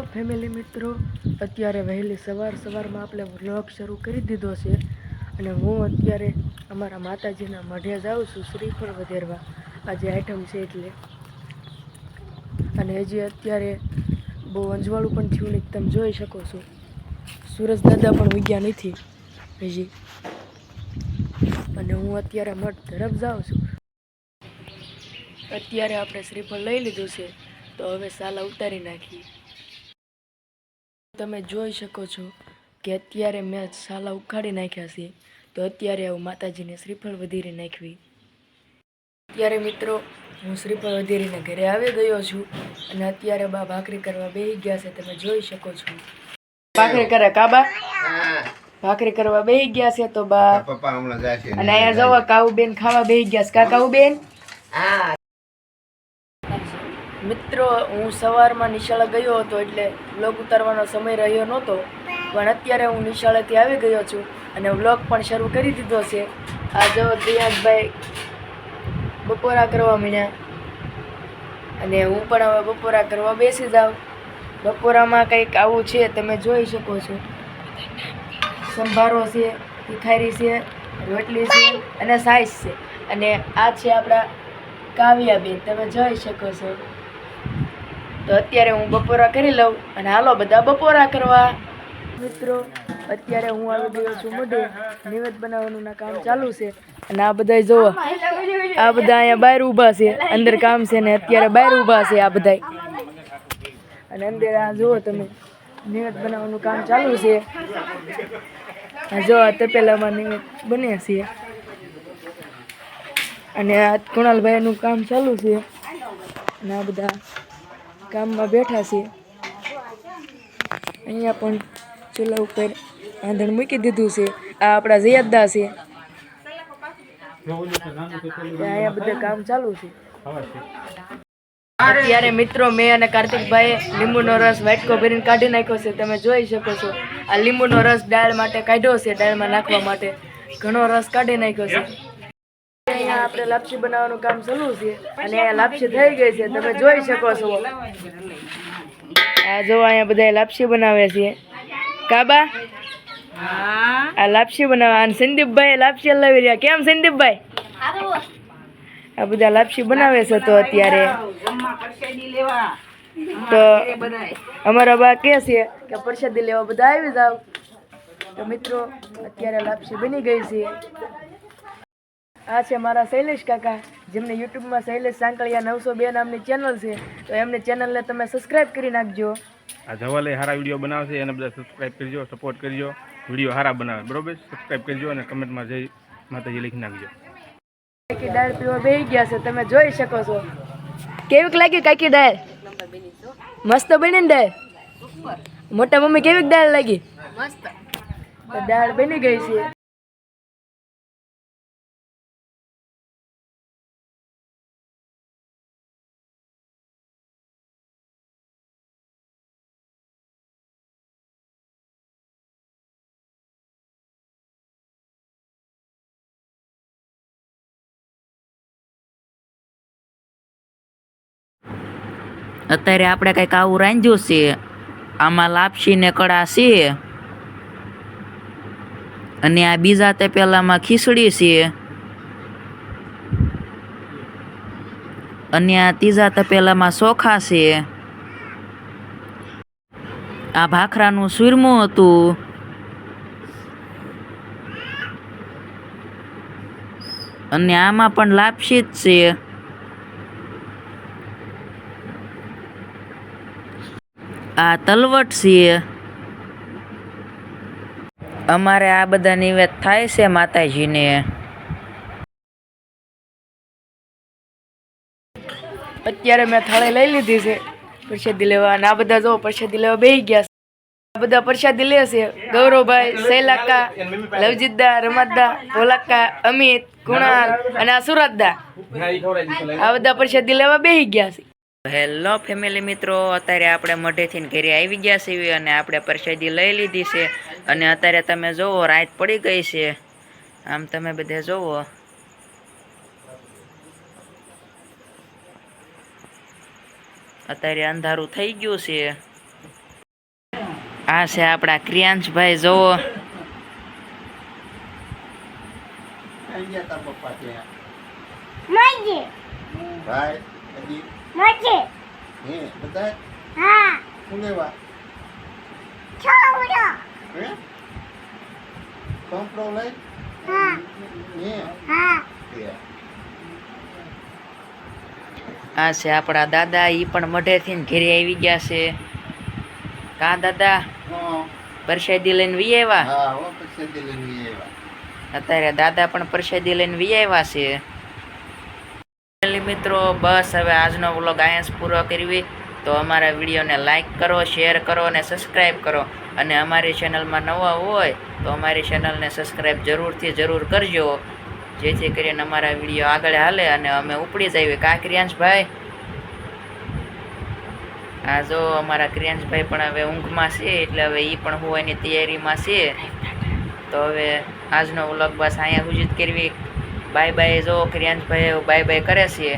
Family મિત્રો. અત્યારે વહેલી સવાર, સવારમાં આપણે વ્લોગ શરૂ કરી દીધો છે. અને હું અત્યારે અમારા માતાજીના મઢે જાઉં છું, શ્રીફળ વધેરવા. આજે આઈટમ છે એટલે. અને હજી અત્યારે બહુ અંજવાળું પણ થયું નહીં, તમે જોઈ શકો છો. સુરજ દાદા પણ ઉગ્યા નથી હજી. અને હું અત્યારે મઠ તરફ જાઉં છું. અત્યારે આપણે શ્રીફળ લઈ લીધું છે. તો હવે સાલા ઉતારી નાખીએ. તમે જોઈ શકો છો કે અત્યારે મેં સાલા ઉખાડી નાખ્યા છે તો અત્યારે હું માતાજીને શ્રીફળ વધેરી નાખવી. અત્યારે મિત્રો હું શ્રીફળ વધેરીને ઘરે આવી ગયો છું અને અત્યારે બા ભાખરી કરવા બેસી ગયા છે તમે જોઈ શકો છો. ભાખરી કરે કાબા ભાખરી કરવા બેસી ગયા છે તો બા અને અહીંયા જવા કાઉબેન ખાવા બેસી ગયા છે. કા કાઉબેન? મિત્રો, હું સવારમાં નિશાળે ગયો હતો એટલે વ્લોગ ઉતારવાનો સમય રહ્યો નહોતો. પણ અત્યારે હું નિશાળેથી આવી ગયો છું અને વ્લોગ પણ શરૂ કરી દીધો છે. આ જો દિયાંતભાઈ બપોરા કરવા માંડ્યા અને હું પણ હવે બપોરા કરવા બેસી જાઉં. બપોરામાં કંઈક આવું છે, તમે જોઈ શકો છો. સંભારો છે તિખારી છે, રોટલી છે અને સાઈઝ છે. અને આ છે આપણા કાવ્યાબેન, તમે જોઈ શકો છો. તો અત્યારે હું બપોરા કરી લઉં અને હાલો બધા બપોરા કરવા. મિત્રો, અત્યારે હું આવી ગયો છું મોઢે. નિવેદ બનાવવાનું કામ ચાલુ છે. અને આ બધા જોવો, આ બધા અહીંયા બહાર ઊભા છે. અંદર કામ છે ને અત્યારે બહાર ઊભા છે આ બધા અને અંદર આ જુઓ તમે, નિવેદ બનાવવાનું કામ ચાલુ છે. જો આ તપેલામાં નિવેદ બને છે. અને આ કુણાલભાઈનું કામ ચાલુ છે. અને આ બધા કામમાં બેઠા છે અહીંયા પણ ચૂલા ઉપર આંધણ મૂકી દીધું છે. આ આપણા જયાદદા છે. અહીંયા બધા કામ ચાલુ છે. અત્યારે મિત્રો મેં અને કાર્તિકભાઈ લીંબુનો રસ વાટકો ભરીને કાઢી નાખ્યો છે. તમે જોઈ શકો છો. આ લીંબુનો રસ દાળ માટે કાઢ્યો છે, દાળમાં નાખવા માટે. ઘણો રસ કાઢી નાખ્યો છે. અહીંયા આપણે લાપસી બનાવવાનું કામ ચાલુ છે. અને અહીંયા લાપસી થઈ ગઈ છે. તમે જોઈ શકો છો. આ જો અહીંયા બધા લાપસી બનાવે છે. કાબા? આ લાપસી બનાવે. અને સંદીપભાઈ લાપસી લાવી રહ્યા. કેમ સંદીપભાઈ? આ બધા લાપસી બનાવે છે તો અત્યારે. તો અમારા બા કે છે કે પ્રસાદી લેવા બધા આવી જાવ તો મિત્રો અત્યારે લાપસી બની ગઈ છે. આ છે મારા શૈલેષ કાકા જેમને યુટ્યુબમાં શૈલેષ સાંકળિયા નવસો બે નામની ચેનલ છે. તો એમની ચેનલને તમે સબસ્ક્રાઇબ કરી નાખજો. આ જવાલે સારા વીડિયો બનાવશે એને બધા સબસ્ક્રાઇબ કરજો સપોર્ટ કરજો વીડિયો સારા બનાવે. બરોબર? સબસ્ક્રાઇબ કરજો અને કમેન્ટમાં જઈ માતાજી લખી નાખજો. કાકી દાળ પીવા બેહી ગયા છે તમે જોઈ શકો છો. કેવીક લાગી કાકી દાળ? મસ્ત બની ને દાળ? મોટા મમ્મી કેવીક દાળ લાગી? મસ્ત. દાળ બની ગઈ છે. અત્યારે આપણે કંઈક આવું રાંધ્યું છે. આમાં લાપસી ને કડા છે. અને આ બીજા તે પહેલાંમાં ખીચડી છે. અને આ ત્રીજા તપેલામાં ચોખા છે. આ ભાખરાનું સુરમું હતું. અને આમાં પણ લાપસી જ છે. આ તલવટ છીએ. અમારે આ બધા નિવેદ થાય છે માતાજીને. અત્યારે મેં થાળી લઈ લીધી છે. પ્રસાદી લેવા અને આ બધા જો પ્રસાદી લેવા બેસી ગયા છે. બધા પ્રસાદી લે છે. ગૌરવભાઈ, શૈલાકા, લવજીતદા, રમતદા, ભોલાકા, અમિત, કુણાલ અને આ સુરતદા. આ બધા પ્રસાદી લેવા બેસી ગયા છે. હેલો ફેમિલી મિત્રો અત્યારે આપણે મઢેથી ઘેરે આવી ગયા છીએ અને આપણે પરસાદી લઈ લીધી છે. અને અત્યારે તમે જોવો રાત પડી ગઈ છે. આમ તમે બધે જોવો. અત્યારે અંધારું થઈ ગયું છે. આ છે આપણા ક્રિયાંશભાઈ જોવો. અહીં પપ્પા ત્યાં. ભાઈ હજી હે બધા હા. શું લેવા? choro, હે? કંપડો લઈ? હા. હે? હા. આ છે આપણા દાદા એ પણ મઢેથી ઘેરે આવી ગયા છે. કા દાદા? પરસાદી લઈને વી આવ્યા અત્યારે દાદા પણ પરસાદી લઈને વી આવ્યા છે. મિત્રો, બસ હવે આજનો વ્લોગ અહીંયા પૂરો કરવી તો અમારા વિડીયોને લાઇક કરો શેર કરો અને સબસ્ક્રાઈબ કરો. અને અમારી ચેનલમાં નવા હોય, તો અમારી ચેનલને સબસ્ક્રાઈબ જરૂરથી જરૂર કરજો. જેથી કરીને અમારા વીડિયો આગળ હાલે અને અમે ઉપડી જઈએ કા ક્રિયાંશભાઈ? આ જો અમારા ક્રિયાંશભાઈ પણ હવે ઊંઘમાં છે, એટલે હવે એ પણ હોવાની તૈયારીમાં છે. તો હવે આજનો વ્લોગ બસ અહીંયા સુધી જ કરવી બાય બાય જો ક્રિયાંશભાઈ બાય બાય કરે છે.